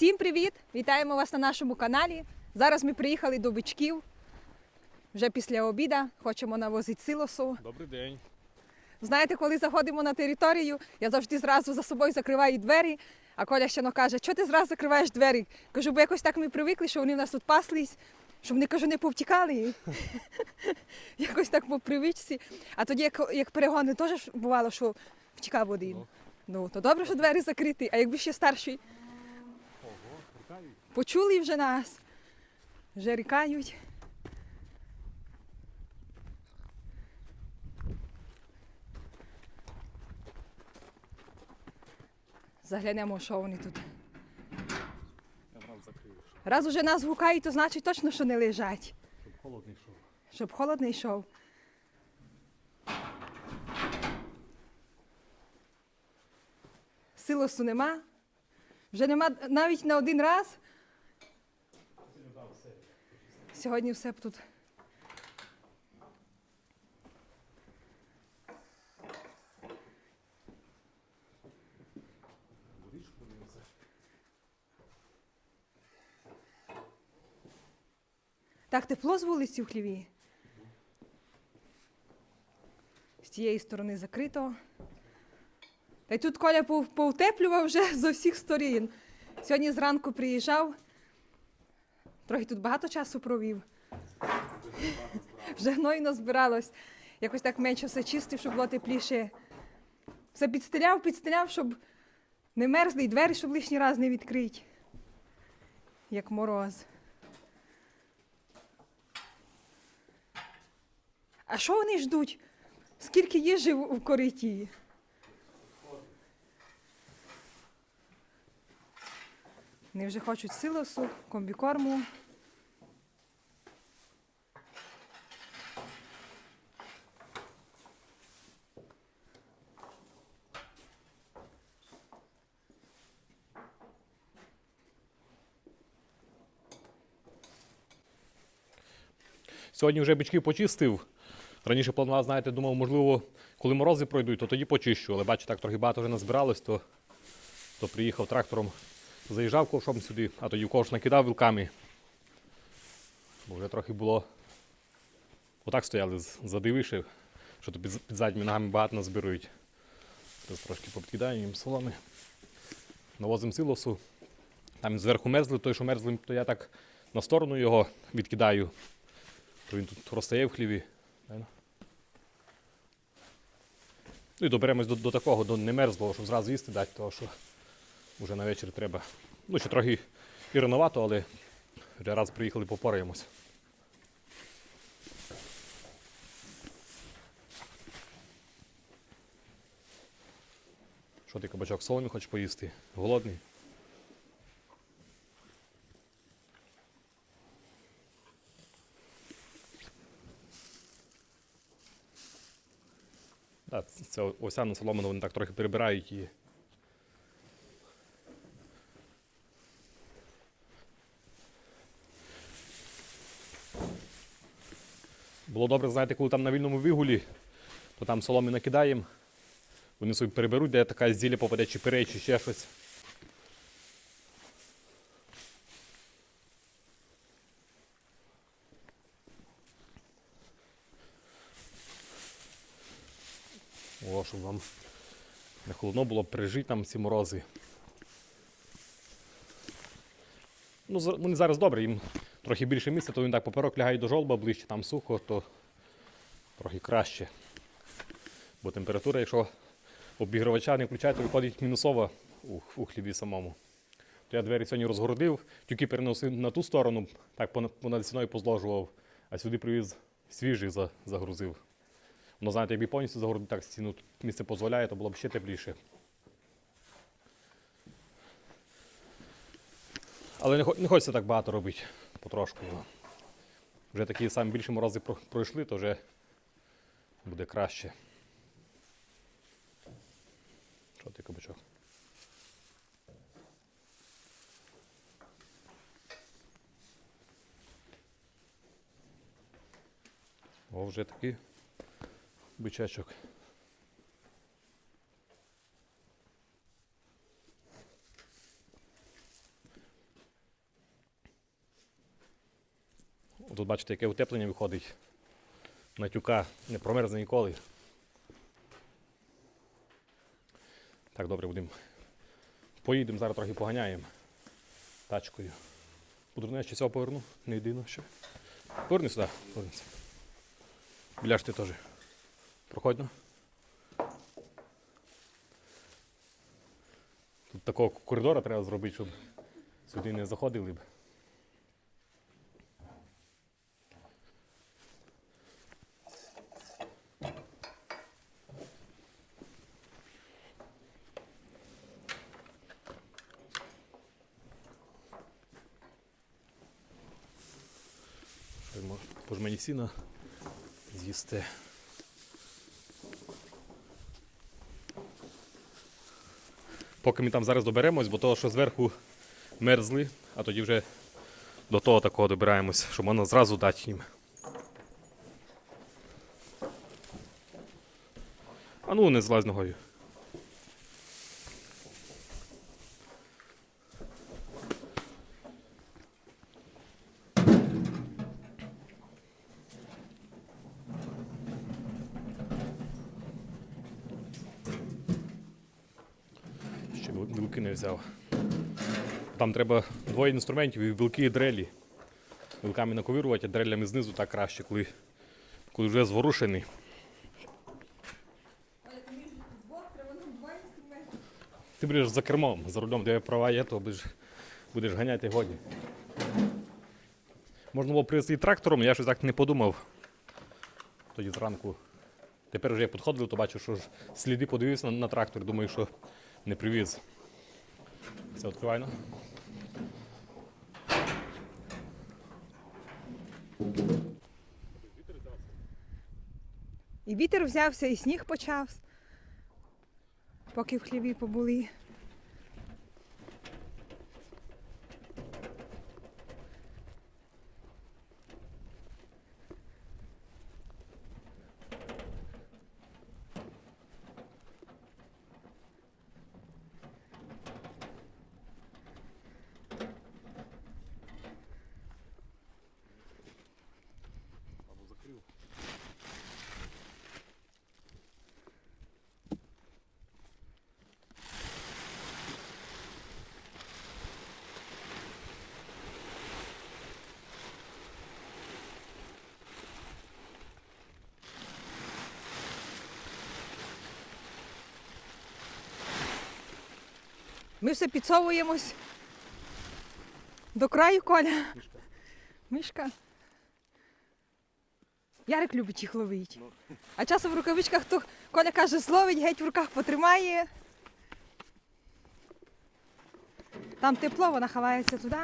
Всім привіт! Вітаємо вас на нашому каналі. Зараз ми приїхали до бичків. Вже після обіда хочемо навозити силосу. Добрий день. Знаєте, коли заходимо на територію, я завжди зразу за собою закриваю двері. А Коля ще каже, що ти зразу закриваєш двері? Кажу, бо якось так ми привикли, що вони в нас тут паслись, щоб вони кажу, не повтікали. якось так по привичці. А тоді, як, як перегони, теж бувало, що втікав один. Ну. Ну, то добре, що двері закриті, а якби ще вітаю. Почули вже нас, вже рікають. Заглянемо, що вони тут. Раз уже нас гукають, то значить точно, що не лежать, щоб холодний йшов. щоб холод не йшов. Силосу нема. Вже нема навіть на один раз. Сьогодні все б тут. Так тепло з вулиці в хліві. З цієї сторони закрито. Та й тут Коля пов- повтеплював вже з усіх сторін. Сьогодні зранку приїжджав. Трохи тут багато часу провів. Вже гною назбиралось. Якось так менше все чистив, щоб було тепліше. Все підстеляв, підстеляв, щоб не мерзли, і двері, щоб лишній раз не відкрити. Як мороз. А що вони ждуть? Скільки їжі в кориті? Вони вже хочуть силосу, комбікорму. Сьогодні вже бички почистив. Раніше планував, знаєте, думав, можливо, коли морози пройдуть, то тоді почищу. Але бачу, так трохи багато вже назбиралось, то, то приїхав трактором, заїжджав ковшом сюди, а тоді ковш накидав вілками. Бо вже трохи було. Отак стояли, задививши, що тут під, під задніми ногами багато назбирують. Зараз трошки попідкидаємо їм соломи. Навозимо силосу. Там зверху мерзли, той, що мерзлим, то я так на сторону його відкидаю. То він тут розстає в хліві. Ну і доберемось до, до такого, до немерзлого, щоб зразу їсти дати, тому що вже на вечір треба. Ну, ще трохи і рановато, але вже раз приїхали, попораємось. Що ти кабачок соломі хочеш поїсти? Голодний? Це- овсяну соломину вони так трохи перебирають її. Було добре, знаєте, коли там на вільному вигулі, то там соломи накидаємо. Вони собі переберуть, де така зілля попаде, чи перей, чи ще щось. О, щоб вам не холодно було пережити там ці морози. Ну, вони зараз добре, їм трохи більше місця, то він так поперек лягає до жолба ближче, там сухо, то трохи краще. Бо температура, якщо обігрівача не включає, то виходить мінусова у, у хлібі самому. То я двері сьогодні розгородив, тюки переносив на ту сторону, так понад, стіною позложував, а сюди привіз свіжий за, загрузив. Воно, знаєте, якби повністю загородити так стіну, тут місце дозволяє, то було б ще тепліше. Але не, не хочеться так багато робити потрошку. ну. Вже такі самі більші морози пройшли, то вже буде краще. Що ти кабачок? О, вже такий бичачок. Тут бачите, яке утеплення виходить. Натюка не промерзне ніколи. Так, добре, будемо. Поїдемо, зараз трохи поганяємо тачкою. Подурне, ще цього поверну, не єдино ще. Поверни сюди, повернися. Біляш ти теж. Проходь ну. Тут такого коридора треба зробити, щоб сюди не заходили б. Йому пожмені сіна з'їсти. Поки ми там зараз доберемось, бо того, що зверху мерзли, а тоді вже до того такого добираємось, щоб можна зразу дати їм. А ну не злазь ногою. Ще вил- вилки не взяв. Там треба двоє інструментів, і вилки і дрелі. Вилками наковирувати, а дрелями знизу так краще, коли, коли вже зворушений. Ти будеш за кермом, за рулем, де права є, то будеш, будеш ганяти годі. Можна було привезти і трактором, я щось так не подумав. Тоді зранку. Тепер вже я підходив, то бачу, що ж сліди подивився на, на трактор, думаю, що не привіз. Все відкривайно. І вітер взявся, і сніг почався, поки в хліві побули. Ми все підсовуємось до краю коля. Мишка. Ярик любить їх ловити. А часом в рукавичках то Коля каже, зловить, геть в руках потримає. Там тепло, вона ховається туди.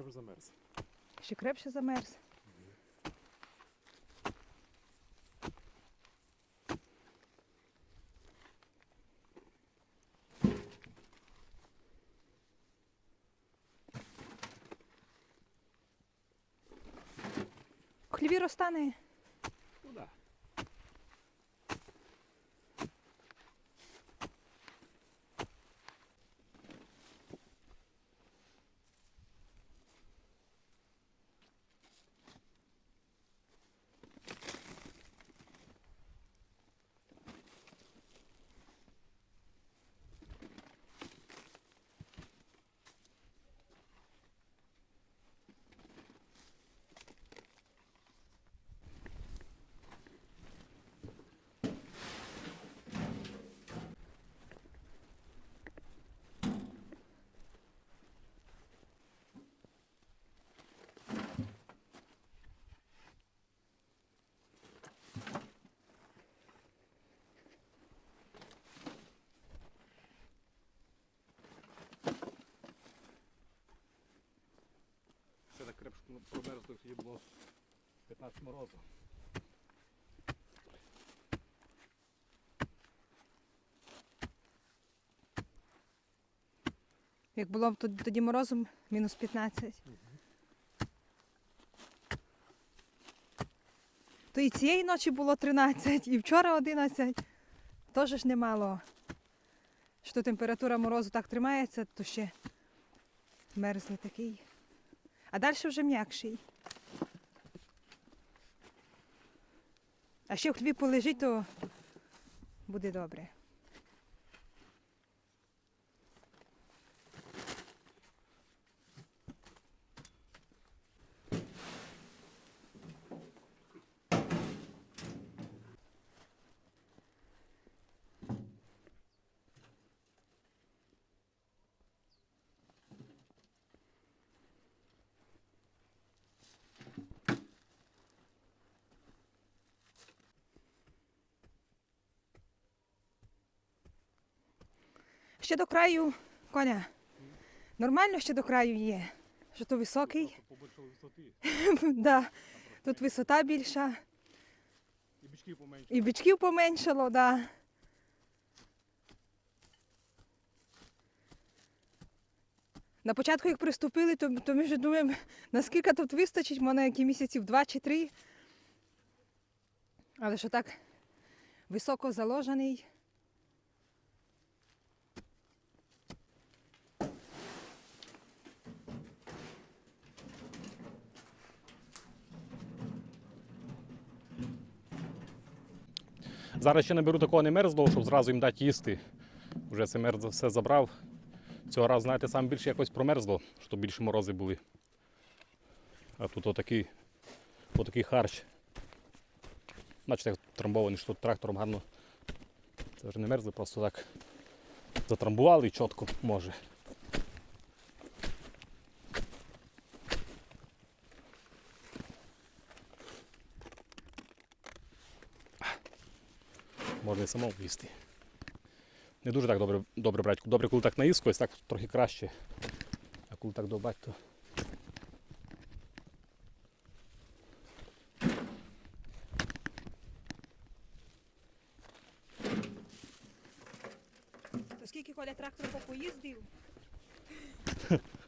Треба замерз. Ще крепше замерз. Хліві розтане. Ну да. Це так крепко промерзло, тоді було 15 морозу. Як було тоді, тоді морозом, мінус 15. То і цієї ночі було 13, і вчора 11. Теж ж немало. Що температура морозу так тримається, то ще мерзне такий. А далі вже м'якший. А ще в хлібі полежить, то буде добре. Ще до краю, Коля, нормально ще до краю є. Що то високий. Да. Тут висота більша. І бички поменше. І бичків поменшало, да. На початку, як приступили, то, то ми вже думаємо, наскільки тут вистачить, мене які місяців два чи три. Але що так високо заложений. Зараз ще наберу такого не мерзлого, щоб зразу їм дати їсти. Вже це мерзло все забрав. Цього разу, знаєте, сам більше якось промерзло, щоб більше морози були. А тут отакий, отакий харч. Бачите, трамбований, що тут трактором гарно. Це вже не мерзло, просто так затрамбували чітко може. Можна і самому їсти. Не дуже так добре, добре брати. Добре, коли так наїскось, так трохи краще. А коли так довбать, то. Скільки Коля трактор поїздив?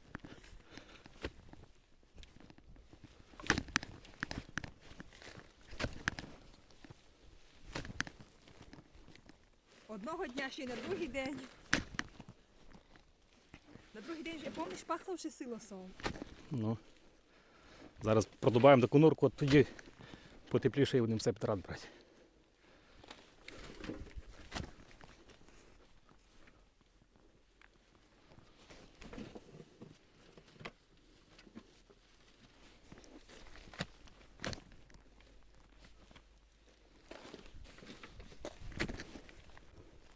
Одного дня ще й на другий день. На другий день вже помниш, пахло вже силосом. Ну. Зараз продубаємо таку норку, от тоді потепліше і будемо все підрад брати.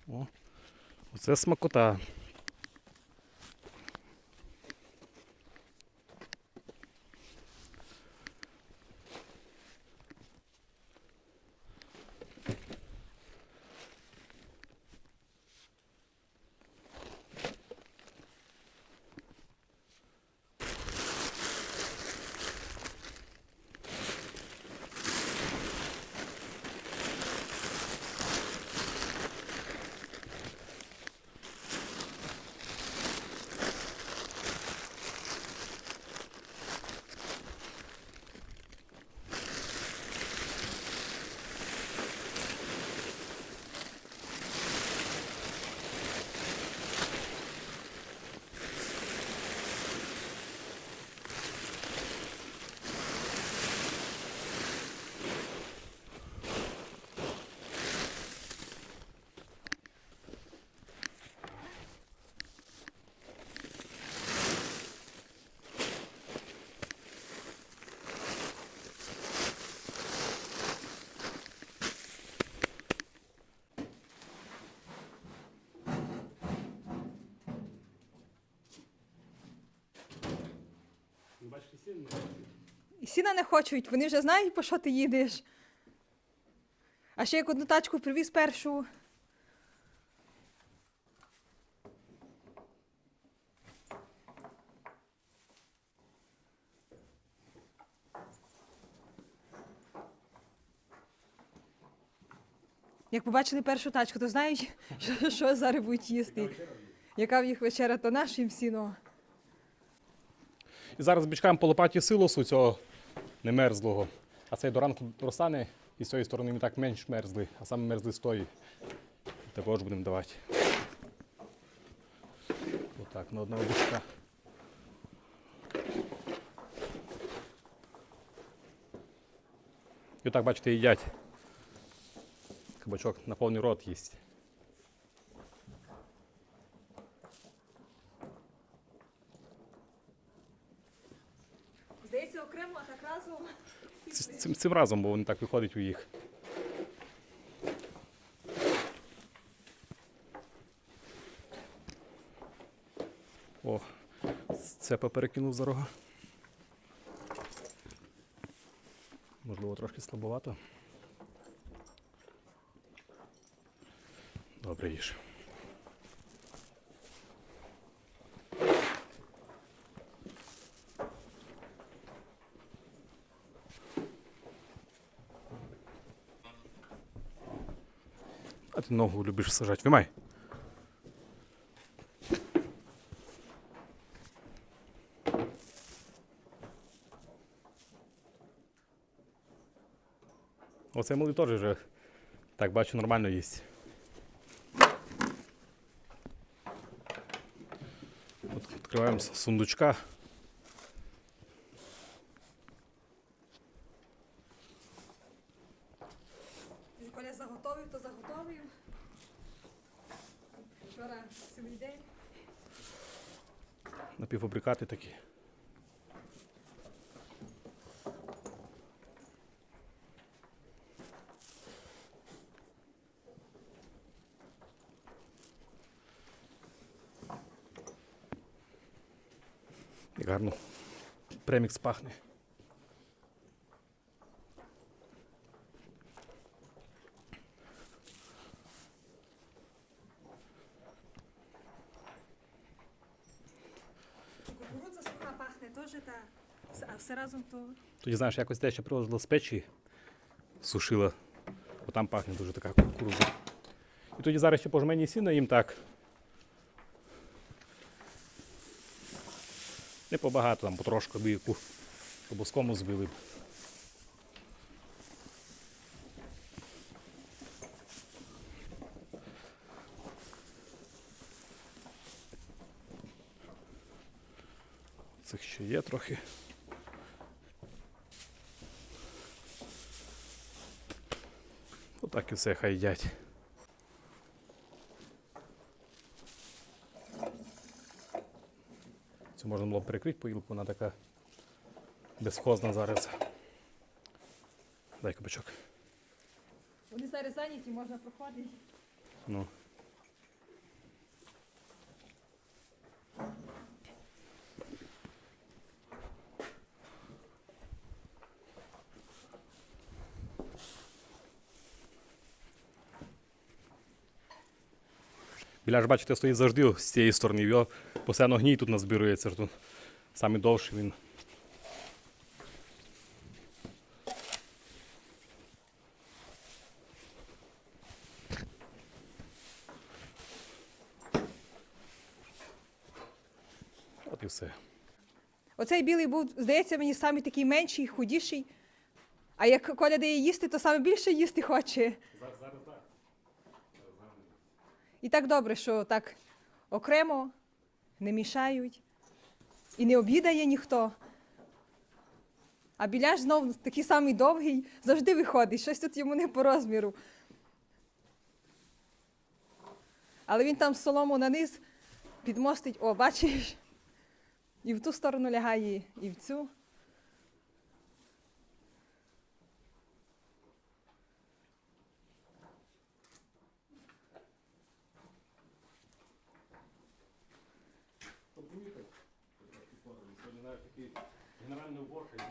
О, оце смакота. Бачите, сильно. І сіна не хочуть, вони вже знають, по що ти їдеш. А ще як одну тачку привіз першу. Як побачили першу тачку, то знають, що, що зараз будуть їсти. яка в їх вечеря, то наш їм сіно. І зараз бичкаємо по лопаті силосу цього немерзлого. А цей до ранку розтане, і з цієї сторони він так менш мерзлий, а саме мерзлий з тої. Також будемо давати. Отак, на одного бичка. І отак, бачите, їдять. Кабачок на повний рот їсть. Здається, окремо, а так разом. Ц- Цим, цим разом, бо вони так виходить у їх. О, це поперекинув за рога. Можливо, трошки слабовато. Добре їж. Ти ногу любиш сажати. Вимай. Оце малий теж вже, так бачу, нормально їсть. Відкриваємо сундучка. Коля заготовив, то заготовив. Вчора цілий день. Напівфабрикати такі. Гарно премікс пахне. Кукурудза суха пахне та. А все разом то. Тоді знаєш, якось те, що привозила з печі, сушила, бо там пахне дуже така кукурудза. І тоді зараз ще по жмені сіна їм так. Не побагато, там потрошку бійку по боскому збили ще є трохи. Отак і все хай їдять. Цю можна було б перекрити поїлку, вона така безхозна зараз. Дай кабачок. Вони зараз зайняті, можна проходити. Ну. Біляш, бачите, стоїть завжди з цієї сторони. Його постійно гній тут назбирується. Тут саме довший він. От і все. Оцей білий був, здається, мені самий такий менший, худіший. А як Коля дає їсти, то саме більше їсти хоче. І так добре, що так окремо не мішають і не обідає ніхто. А біляш знов такий самий довгий, завжди виходить, щось тут йому не по розміру. Але він там солому на низ підмостить, о, бачиш? І в ту сторону лягає, і в цю.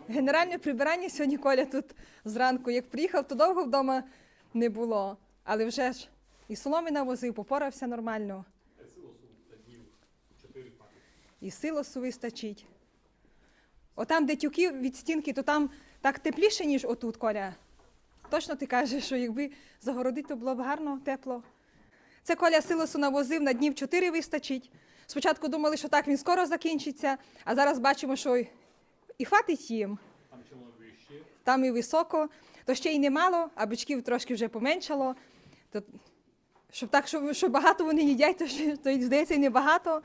Генеральне прибирання сьогодні Коля тут зранку. Як приїхав, то довго вдома не було. Але вже ж і соломи навозив, попорався нормально. І силосу вистачить. Отам, де тюки від стінки, то там так тепліше, ніж отут, Коля. Точно ти кажеш, що якби загородити, то було б гарно, тепло. Це Коля силосу навозив на днів 4 вистачить. Спочатку думали, що так він скоро закінчиться, а зараз бачимо, що і хватить їм. Там і високо, то ще й немало, а бичків трошки вже поменшало. То, щоб так, що, що багато вони їдять, то, то й, здається, і небагато.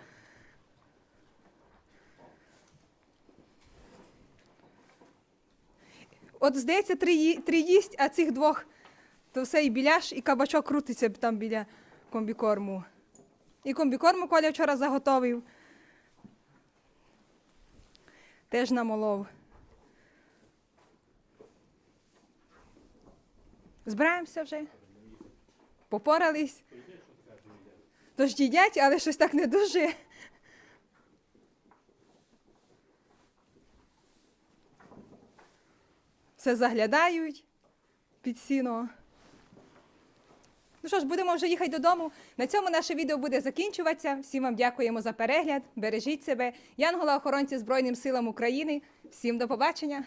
От, здається, три, три їсть, а цих двох то все і біляш, і кабачок крутиться там біля комбікорму. І комбікорму Коля вчора заготовив. Теж намолов. Збираємося вже. Попорались. Тож їдять, але щось так не дуже. Все заглядають під сіно. Ну що ж, будемо вже їхати додому. На цьому наше відео буде закінчуватися. Всім вам дякуємо за перегляд. Бережіть себе. Янгола охоронці Збройним силам України. Всім до побачення.